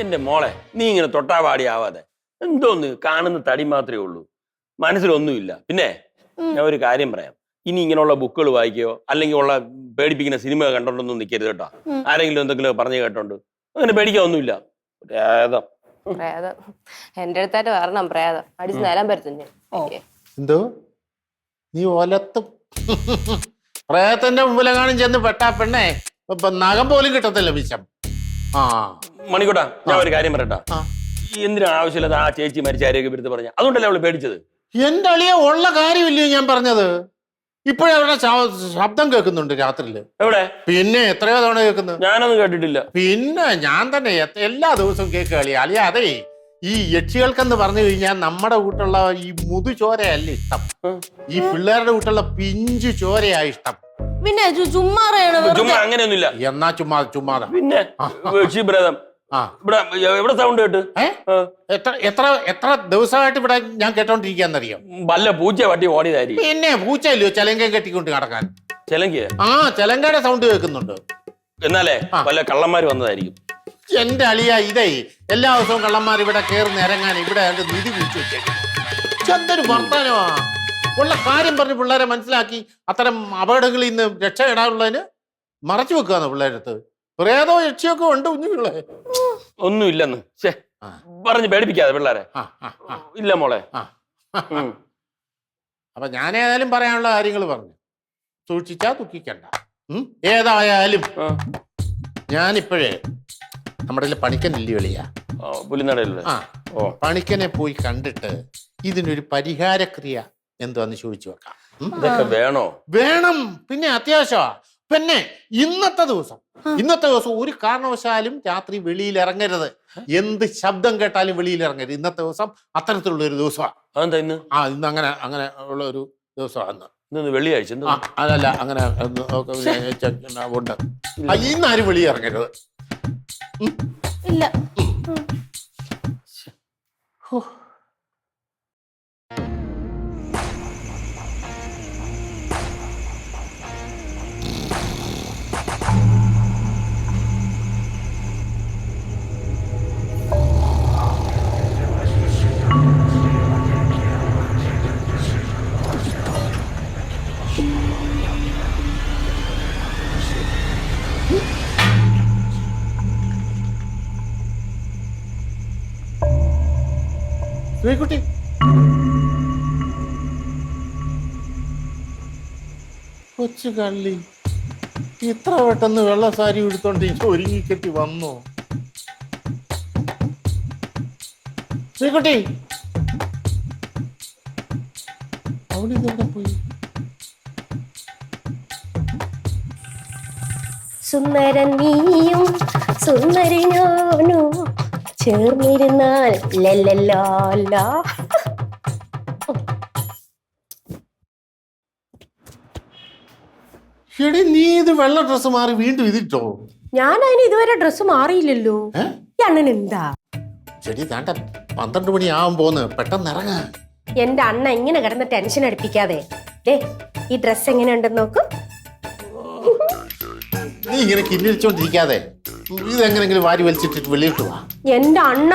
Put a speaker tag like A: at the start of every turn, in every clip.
A: എന്റെ മോളെ നീ ഇങ്ങനെ തൊട്ടാവാടി ആവാതെ. എന്തോന്ന്? കാണുന്ന തടി മാത്രമേ ഉള്ളൂ. മനസ്സിലൊന്നുമില്ല. പിന്നെ ഞാൻ ഒരു കാര്യം പറയാം. ഇനി ഇങ്ങനെയുള്ള ബുക്കുകൾ വായിക്കുകയോ അല്ലെങ്കിൽ ഉള്ള പേടിപ്പിക്കുന്ന സിനിമ കണ്ടോണ്ടൊന്നും നിൽക്കരുത് കേട്ടോ. ആരെങ്കിലും എന്തെങ്കിലും പറഞ്ഞു കേട്ടോണ്ട്. അങ്ങനെ പേടിക്കാനൊന്നുമില്ല. ഏതം
B: പ്രേതം. എന്റെ അടുത്തായിട്ട് വരണം പ്രേതം. അടിച്ച് നേരം
C: എന്തോ? നീ ഒലത്തും പ്രേതത്തിന്റെ മുമ്പിലെങ്ങാനും ചെന്ന് പെട്ടാ പെണ്ണേ. ഇപ്പൊ നഖം പോലും കിട്ടത്തില്ല വിഷം. ആ
A: മണിക്കൂട്ടാ ഞാൻ ഒരു കാര്യം പറയട്ടാ. എന്തിനാണ് ആവശ്യമില്ലാത്ത ആ ചേച്ചി മരിച്ച ആരോഗ്യപ്പെടുത്ത് പറഞ്ഞ? അതുകൊണ്ടല്ലേ അവൾ പേടിച്ചത്?
C: എന്റെ അളിയ ഉള്ള കാര്യമില്ലയോ ഞാൻ പറഞ്ഞത്? ഇപ്പോഴേ അവരുടെ ശബ്ദം കേൾക്കുന്നുണ്ട് രാത്രിയിൽ.
A: എവിടെ?
C: പിന്നെ എത്രയോ തവണ കേൾക്കുന്നു
A: ഞാനൊന്നും കേട്ടിട്ടില്ല.
C: പിന്നെ ഞാൻ തന്നെ എല്ലാ ദിവസവും കേൾക്കുക അളിയ. അളിയ അതേ ഈ യക്ഷികൾക്കെന്ന് പറഞ്ഞു കഴിഞ്ഞാൽ നമ്മുടെ കൂട്ടുള്ള ഈ മുതു ചോരയല്ല
A: ഇഷ്ടം
C: ഈ പിള്ളേരുടെ കൂട്ടുള്ള പിഞ്ചു ചോരയാ ഇഷ്ടം.
B: പിന്നെ ചുമ്മാ
A: അങ്ങനെയൊന്നുമില്ല.
C: എന്നാ ചുമ്മാ ചുമ്മാതാ.
A: പിന്നെ ക്ഷീപ്രേതം
C: ആ.
A: ഇവിടെ എവിടെ സൗണ്ട് കേട്ട്?
C: എത്ര എത്ര എത്ര ദിവസമായിട്ട് ഇവിടെ ഞാൻ കേട്ടോണ്ടിരിക്കാന്നറിയോ
A: വല്ല പൂച്ച വട്ടി ഓടിയതായിരിക്കും.
C: പിന്നെ പൂച്ച ഇല്ലയോ ചെലങ്ക കെട്ടിക്കൊണ്ട് നടക്കാൻ?
A: ചെലങ്ക
C: ആ ചെലങ്കയുടെ സൗണ്ട് കേൾക്കുന്നുണ്ട്.
A: എന്നാലേ വല്ല കള്ളന്മാര് വന്നതായിരിക്കും.
C: എന്റെ അളിയ ഇതേ എല്ലാ ദിവസവും കള്ളന്മാർ ഇവിടെ കയറി ഇറങ്ങാൻ ഇവിടെ നിധി വിളിച്ചു വെച്ചേക്കും എന്തൊരു വർത്താനമാ? ഉള്ള കാര്യം പറഞ്ഞ് പിള്ളേരെ മനസ്സിലാക്കി അത്തരം അപകടങ്ങളിൽ നിന്ന് രക്ഷപ്പെടാനുള്ളതിന് മറച്ചു വെക്കുകയാണ് പിള്ളേരടുത്ത് പ്രേതോ യക്ഷിയൊക്കെ ഉണ്ട് കുഞ്ഞുങ്ങളെ
A: ഒന്നും ഇല്ലെന്ന് ശേ. പറഞ്ഞ് പേടിപ്പിക്കാതെ പിള്ളേരെ. ഇല്ല മോളെ.
C: അപ്പൊ ഞാൻ ഏതായാലും പറയാനുള്ള കാര്യങ്ങൾ പറഞ്ഞു. സൂക്ഷിച്ചാ ദുഃഖിക്കണ്ട. ഏതായാലും. ഞാനിപ്പോഴേ നമ്മുടെ പണിക്കൻ പണിക്കനില്ലേ വെളിയാ
A: ഓ.
C: പണിക്കനെ പോയി കണ്ടിട്ട് ഇതിനൊരു പരിഹാരക്രിയ എന്തുവാന്ന് ചോദിച്ചു വെക്കാം.
A: ഇതൊക്കെ വേണോ?
C: വേണം. പിന്നെ അത്യാവശ്യമാ. പിന്നെ ഇന്നത്തെ ദിവസം. ഇന്നത്തെ ദിവസം ഒരു കാരണവശാലും രാത്രി വെളിയിൽ ഇറങ്ങരുത്. എന്ത് ശബ്ദം കേട്ടാലും വെളിയിൽ ഇറങ്ങരുത്. ഇന്നത്തെ ദിവസം അത്തരത്തിലുള്ള ഒരു ദിവസമാണ്
A: അതെന്താ ഇന്ന്?
C: ആ ഇന്ന് അങ്ങനെ അങ്ങനെ ഉള്ള ഒരു ദിവസമാണ്
A: ഇന്ന് വെള്ളിയാഴ്ച
C: അതല്ല അങ്ങനെ ഉണ്ട്. ആ, ഇന്ന് ആരും വെളിയിൽ ഇറങ്ങരുത്.
B: ഇല്ല.
C: ശ്രീകുട്ടി. കൊച്ചു കള്ളി ഇത്ര പെട്ടെന്ന് വെള്ള സാരി എടുത്തോണ്ട് ഇപ്പൊ ഒരുങ്ങിക്കെട്ടി വന്നു? ശ്രീകുട്ടി. അവളിതെവിടെ പോയി?
D: സുന്ദരൻ നീയും സുന്ദരി ഞാനും ചേർന്നിരുന്നാൽ.
C: എടി നീ ഇത് വെള്ള ഡ്രസ്സ് മാറി വീണ്ടും ഇതിട്ടോ?
D: ഞാൻ അതിന് ഇതുവരെ ഡ്രസ്സ് മാറിയില്ലല്ലോ. ഈ അണ്ണൻ എന്താ?
C: ചെടി താണ്ട പന്ത്രണ്ട് മണി ആവാൻ പോന്ന് പെട്ടെന്ന് ഇറങ്ങ.
D: എന്റെ അണ്ണ ഇങ്ങനെ കിടന്ന് ടെൻഷൻ അടിപ്പിക്കാതെ. ദേ ഈ ഡ്രസ് എങ്ങനെയുണ്ടെന്ന് നോക്കൂ.
C: നീ ഇങ്ങനെ കിന്നിരിച്ചോണ്ടിരിക്കാതെ. ഇതെങ്ങനെങ്കിലും വാരി വലിച്ചിട്ടിട്ട് വെളിയിട്ട് വാ.
D: എന്റെ അണ്ണ.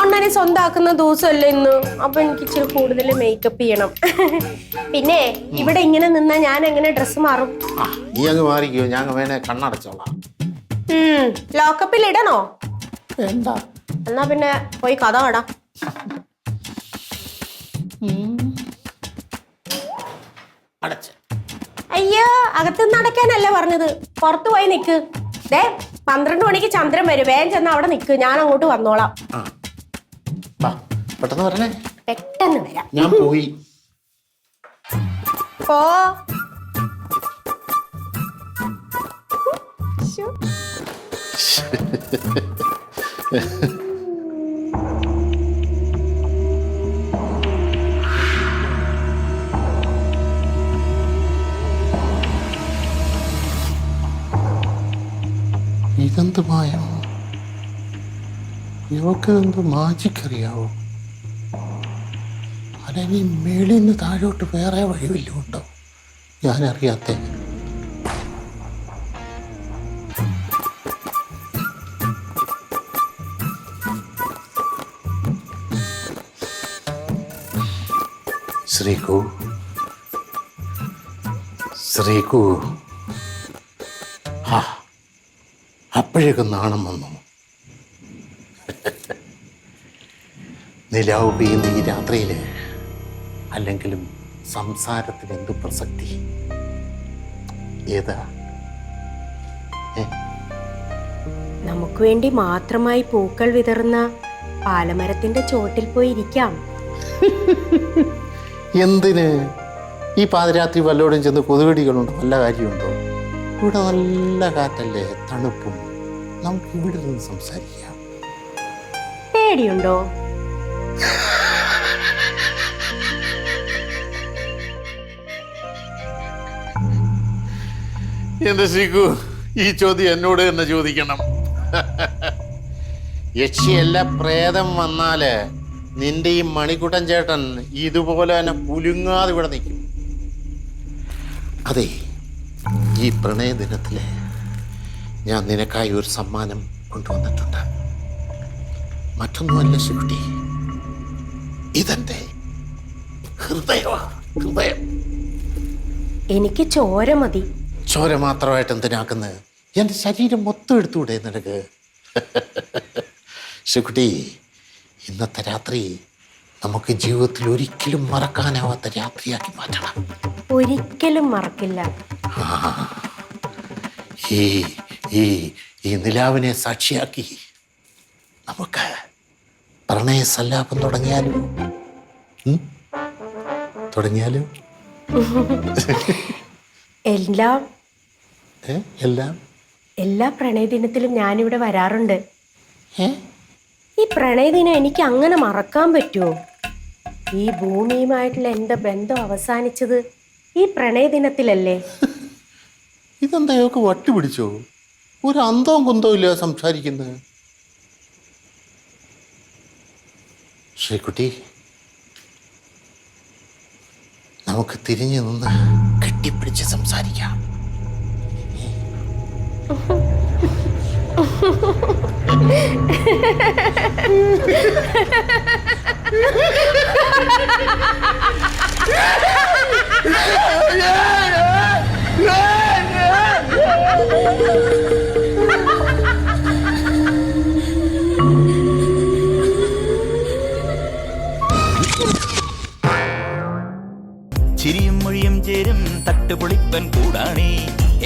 D: അണ്ണനെ സ്വന്തമാക്കുന്ന ദിവസമല്ലേ ഇന്ന്. അപ്പൊ എനിക്ക് ഇച്ചിരി കൂടുതൽ മേക്കപ്പ് ചെയ്യണം. പിന്നെ ഇവിടെ ഇങ്ങനെ നിന്നാ ഞാൻ എങ്ങനെ ഡ്രസ്സ് മാറും?
C: ആ നീ അങ്ങ് മാറിക്കോ. ഞാൻ വേണേ കണ്ണടച്ചോളാം.
D: ഉം ലോക്കപ്പിൽ ഇടണോ?
C: എന്താ?
D: എന്നാ പിന്നെ പോയി കഥ കടാ
C: അടച്ച്.
D: അയ്യോ അകത്തുനിന്ന് നടക്കാനല്ല പറഞ്ഞത്. പുറത്തു പോയി നിക്ക്. ദേ പന്ത്രണ്ട് മണിക്ക് ചന്ദ്രൻ വരും. വേഗം ചെന്ന് അവിടെ നിക്ക്. ഞാൻ അങ്ങോട്ട് വന്നോളാം
C: വാ പെട്ടെന്ന് വരണേ.
D: പെട്ടെന്ന് വരാം.
C: ഞാൻ പോയി.
D: പോ.
C: ഇതെന്ത് ഇവക്ക് എന്തോ മാജിക്ക് അറിയാവോ? അല്ലെങ്കിൽ മേളിൽ നിന്ന് താഴോട്ട് വേറെ വഴി വല്ലതും ഉണ്ടോ ഞാനറിയാത്ത. ശ്രീകു. ശ്രീകു. അപ്പോഴേക്കും നാണം വന്നു. നിലാവ് പെയ്യുന്ന ഈ രാത്രിയിൽ അല്ലെങ്കിലും സംസാരത്തിന് എന്ത് പ്രസക്തി? ഏതാ?
D: നമുക്ക് വേണ്ടി മാത്രമായി പൂക്കൾ വിതറുന്ന പാലമരത്തിന്റെ ചോട്ടിൽ പോയി ഇരിക്കാം.
C: എന്തിന്? ഈ പാതിരാത്രി വല്ലോടും ചെന്ന് കൊതുകടികളുണ്ടോ? വല്ല കാര്യമുണ്ടോ? ഇവിടെ നല്ല കാറ്റല്ലേ? തണുപ്പും. നമുക്ക് ഇവിടെ നിന്ന് സംസാരിക്കാം.
D: പേടിയുണ്ടോ?
C: എന്റെ ശിഖു ഈ ചോദ്യം എന്നോട് തന്നെ ചോദിക്കണം. യക്ഷിയല്ല പ്രേതം വന്നാൽ നിന്റെ ഈ മണിക്കുട്ടൻ ചേട്ടൻ ഇതുപോലെ തന്നെ പുലുങ്ങാതെ ഇവിടെ നിൽക്കും. അതെ ഈ പ്രണയ ദിനത്തിൽ ഞാൻ നിനക്കായി ഒരു സമ്മാനം കൊണ്ടുവന്നിട്ടുണ്ട്. മറ്റൊന്നുമല്ല ശിവട്ടി ഇതെന്റെ ഹൃദയ ഹൃദയം.
D: എനിക്ക് ചോര മതി.
C: ചോര മാത്രമായിട്ട് എന്തിനാക്കുന്നത്? എന്റെ ശരീരം മൊത്തം എടുത്തുകൂടെ നിനക്ക്? ശുക്കുട്ടി ഇന്നത്തെ രാത്രി നമുക്ക് ജീവിതത്തിൽ ഒരിക്കലും മറക്കാനാവാത്ത രാത്രിയാക്കി മാറ്റണം.
D: ഒരിക്കലും മറക്കില്ല.
C: ഈ ഈ ഈ നിലാവിനെ സാക്ഷിയാക്കി നമുക്ക് പ്രണയ സല്ലാപം തുടങ്ങിയാലോ? തുടങ്ങിയാലും?
D: എല്ലാം?
C: എല്ലാം?
D: എല്ലാ പ്രണയദിനത്തിലും ഞാനിവിടെ വരാറുണ്ട്. ഈ പ്രണയദിനം എനിക്ക് അങ്ങനെ മറക്കാൻ പറ്റുമോ ഈ ഭൂമിയുമായിട്ടുള്ള എന്റെ ബന്ധം അവസാനിച്ചത് ഈ പ്രണയദിനത്തിലല്ലേ?
C: ഇതെന്താ ഇവക്ക് വട്ടി പിടിച്ചോ ഒരു അന്തവും കുന്തവും ഇല്ല സംസാരിക്കുന്നത്? ശ്രീകുട്ടി നമുക്ക് തിരിഞ്ഞു നിന്ന് കെട്ടിപ്പിടിച്ച് സംസാരിക്കാം.
E: ചിരിയും മൊഴിയും ചേരും തട്ടുപൊളിപ്പൻ കൂടാണേ